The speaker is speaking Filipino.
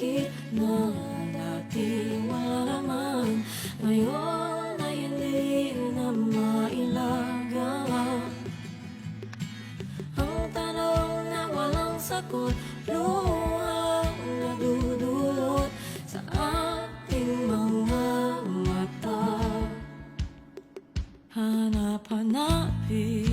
sakit na dati wala naman Ngayon ay hindi na mailaga Ang tanong na walang sagot Luha na dudulot sa ating mga mata. Hanap-hanapin